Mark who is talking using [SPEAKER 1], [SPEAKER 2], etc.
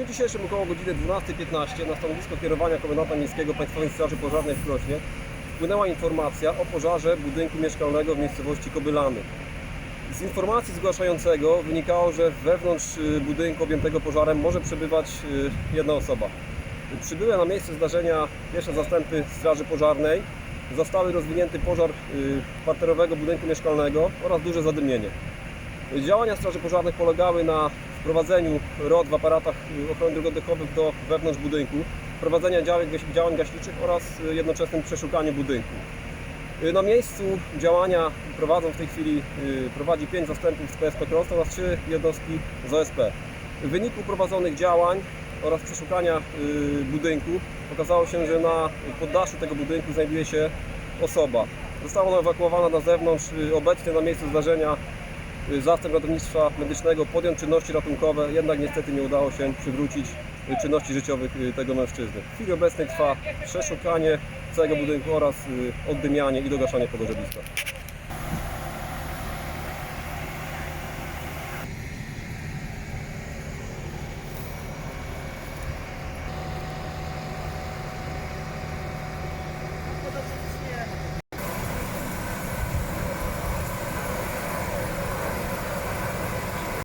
[SPEAKER 1] dniu dzisiejszym około godziny 12.15 na stanowisko kierowania Komendanta Miejskiego Państwowej Straży Pożarnej w Krośnie wpłynęła informacja o pożarze budynku mieszkalnego w miejscowości Kobylany. Z informacji zgłaszającego wynikało, że wewnątrz y, budynku objętego pożarem może przebywać y, jedna osoba. Przybyły na miejsce zdarzenia pierwsze zastępy Straży Pożarnej. Zostały rozwinięty pożar y, parterowego budynku mieszkalnego oraz duże zadymienie. Działania Straży Pożarnych polegały na wprowadzeniu ROD w aparatach ochrony dróg do wewnątrz budynku, prowadzenia działań, działań gaśniczych oraz y, jednoczesnym przeszukaniu budynku. Y, Na miejscu działania prowadzą w tej chwili, y, prowadzi 5 zastępów z PSP Krosta oraz 3 jednostki z OSP. W wyniku prowadzonych działań oraz przeszukania budynku okazało się, że na poddaszu tego budynku znajduje się osoba. Została ona ewakuowana na zewnątrz. Obecnie na miejscu zdarzenia zastęp ratownictwa medycznego podjął czynności ratunkowe, jednak niestety nie udało się przywrócić y, czynności życiowych y, tego mężczyzny. W chwili obecnej trwa przeszukanie całego budynku oraz y, oddymianie i dogaszanie pogorzebiska.